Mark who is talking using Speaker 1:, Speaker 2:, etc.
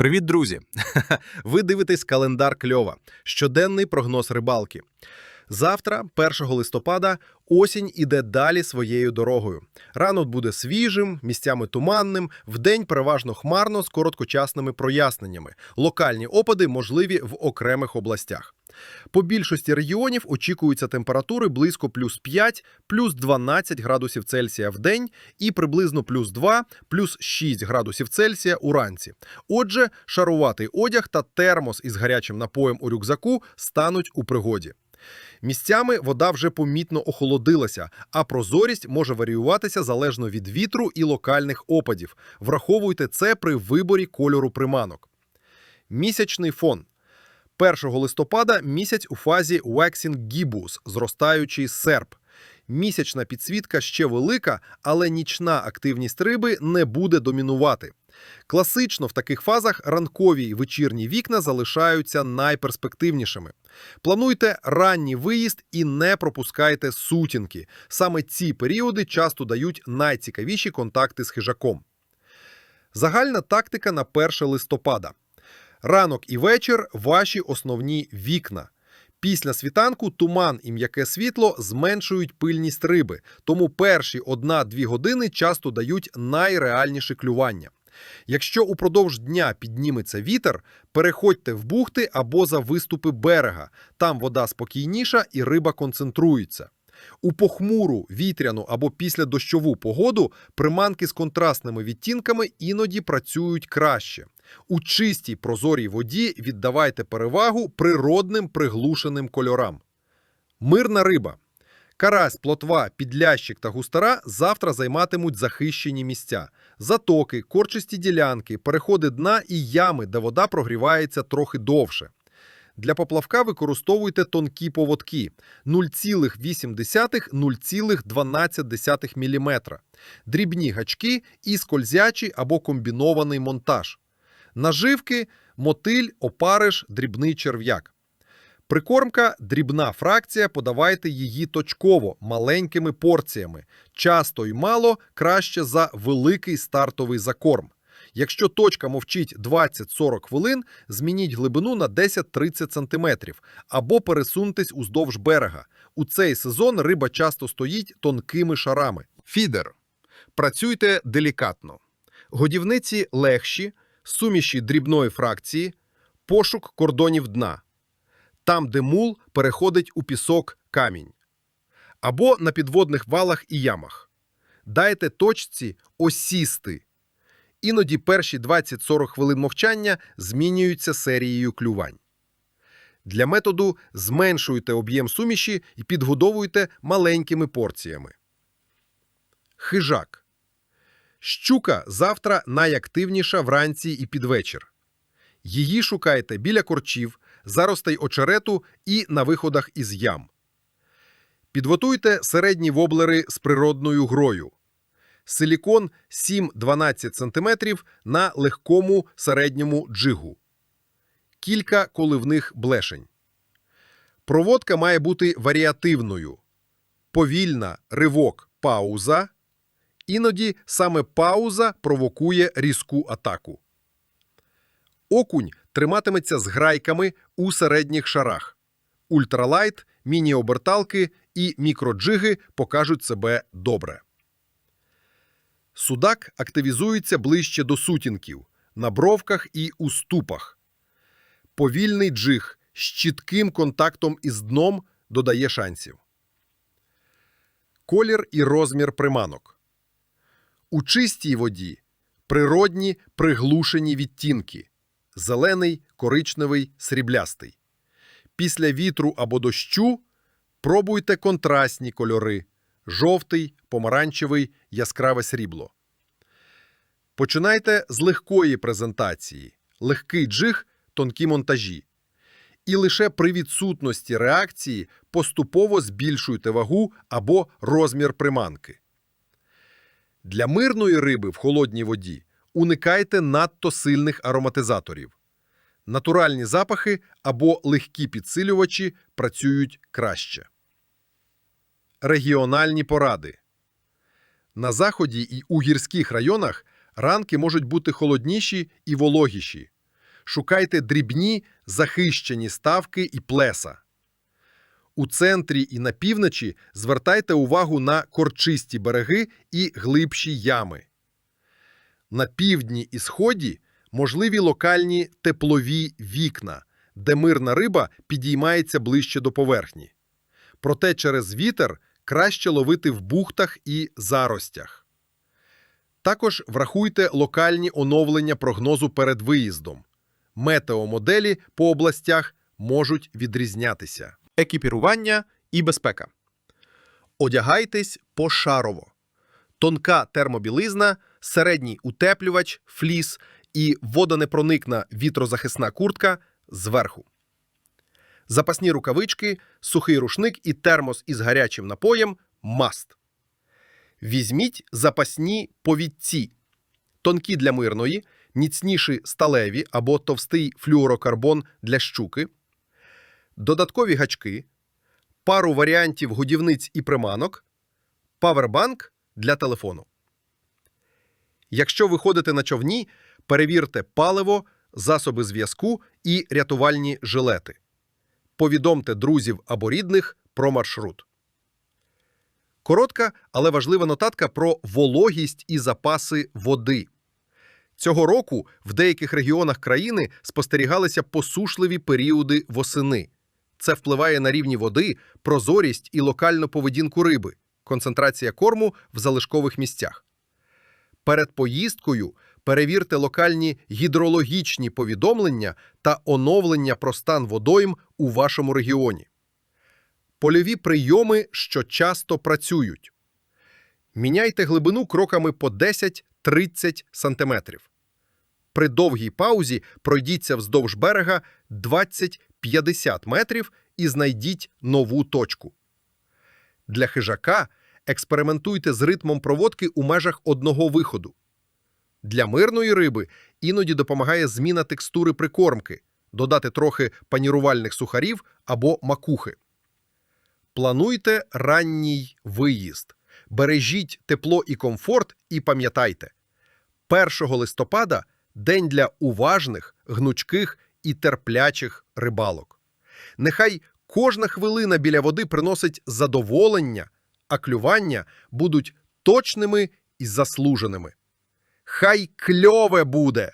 Speaker 1: Привіт, друзі! Ви дивитесь календар кльова. Щоденний прогноз рибалки. Завтра, 1 листопада, осінь іде далі своєю дорогою. Ранок буде свіжим, місцями туманним, вдень переважно хмарно з короткочасними проясненнями. Локальні опади можливі в окремих областях. По більшості регіонів очікуються температури близько плюс 5, плюс 12 градусів Цельсія в день і приблизно плюс 2, плюс 6 градусів Цельсія уранці. Отже, шаруватий одяг та термос із гарячим напоєм у рюкзаку стануть у пригоді. Місцями вода вже помітно охолодилася, а прозорість може варіюватися залежно від вітру і локальних опадів. Враховуйте це при виборі кольору приманок. Місячний фон. 1 листопада місяць у фазі Waxing Gibbous, зростаючий серп. Місячна підсвітка ще велика, але нічна активність риби не буде домінувати. Класично в таких фазах ранкові й вечірні вікна залишаються найперспективнішими. Плануйте ранній виїзд і не пропускайте сутінки. Саме ці періоди часто дають найцікавіші контакти з хижаком. Загальна тактика на 1 листопада. Ранок і вечір ваші основні вікна. Після світанку туман і м'яке світло зменшують пильність риби, тому перші 1-2 години часто дають найреальніше клювання. Якщо упродовж дня підніметься вітер, переходьте в бухти або за виступи берега. Там вода спокійніша і риба концентрується. У похмуру, вітряну або післядощову погоду приманки з контрастними відтінками іноді працюють краще. У чистій прозорій воді віддавайте перевагу природним приглушеним кольорам. Мирна риба. Карась, плотва, підлящик та густара завтра займатимуть захищені місця. Затоки, корчисті ділянки, переходи дна і ями, де вода прогрівається трохи довше. Для поплавка використовуйте тонкі поводки 0,8-0,12 мм, дрібні гачки і скользячий або комбінований монтаж. Наживки, мотиль, опариш, дрібний черв'як. Прикормка дрібна фракція, подавайте її точково, маленькими порціями. Часто й мало краще за великий стартовий закорм. Якщо точка мовчить 20-40 хвилин, змініть глибину на 10-30 см або пересуньтесь уздовж берега. У цей сезон риба часто стоїть тонкими шарами. Фідер. Працюйте делікатно. Годівниці легші, суміші дрібної фракції, пошук кордонів дна. Там, де мул переходить у пісок камінь. Або на підводних валах і ямах. Дайте точці осісти. Іноді перші 20-40 хвилин мовчання змінюються серією клювань. Для методу зменшуйте об'єм суміші і підгодовуйте маленькими порціями. Хижак. Щука завтра найактивніша вранці і під вечір. Її шукайте біля корчів, заростей очерету і на виходах із ям. Підготуйте середні воблери з природною грою. Силікон 7-12 см на легкому середньому джигу. Кілька коливних блешень. Проводка має бути варіативною. Повільна ривок пауза. Іноді саме пауза провокує різку атаку. Окунь триматиметься з грайками у середніх шарах. Ультралайт, міні-оберталки і мікроджиги покажуть себе добре. Судак активізується ближче до сутінків, на бровках і у ступах. Повільний джиг з чітким контактом із дном додає шансів. Колір і розмір приманок. У чистій воді природні приглушені відтінки зелений, коричневий, сріблястий. Після вітру або дощу пробуйте контрастні кольори жовтий, помаранчевий, яскраве срібло. Починайте з легкої презентації, легкий джиг, тонкі монтажі. І лише при відсутності реакції поступово збільшуйте вагу або розмір приманки. Для мирної риби в холодній воді уникайте надто сильних ароматизаторів. Натуральні запахи або легкі підсилювачі працюють краще. Регіональні поради. На заході і у гірських районах ранки можуть бути холодніші і вологіші. шукайте дрібні захищені ставки і плеса. У центрі і на півночі звертайте увагу на корчисті береги і глибші ями. На півдні і сході можливі локальні теплові вікна, де мирна риба підіймається ближче до поверхні. Проте через вітер краще ловити в бухтах і заростях. Також врахуйте локальні оновлення прогнозу перед виїздом. Метеомоделі по областях можуть відрізнятися.
Speaker 2: Екіпірування і безпека.
Speaker 1: Одягайтесь пошарово. Тонка термобілизна, середній утеплювач, фліс і водонепроникна вітрозахисна куртка зверху. Запасні рукавички, сухий рушник і термос із гарячим напоєм маст. Візьміть запасні повідці. Тонкі для мирної, міцніші сталеві або товстий флюорокарбон для щуки, додаткові гачки, пару варіантів годівниць і приманок, павербанк для телефону. Якщо ви ходите на човні, перевірте паливо, засоби зв'язку і рятувальні жилети. Повідомте друзів або рідних про маршрут. Коротка, але важлива нотатка про вологість і запаси води. Цього року в деяких регіонах країни спостерігалися посушливі періоди восени. Це впливає на рівні води, прозорість і локальну поведінку риби, концентрація корму в залишкових місцях. Перед поїздкою перевірте локальні гідрологічні повідомлення та оновлення про стан водойм у вашому регіоні. Польові прийоми, що часто працюють. Міняйте глибину кроками по 10-30 см. При довгій паузі пройдіться вздовж берега 20-50 метрів і знайдіть нову точку. Для хижака експериментуйте з ритмом проводки у межах одного виходу. Для мирної риби іноді допомагає зміна текстури прикормки, додати трохи панірувальних сухарів або макухи. Плануйте ранній виїзд. Бережіть тепло і комфорт і пам'ятайте, 1 листопада день для уважних, гнучких і терплячих рибалок. Нехай кожна хвилина біля води приносить задоволення, а клювання будуть точними і заслуженими. Хай кльове буде!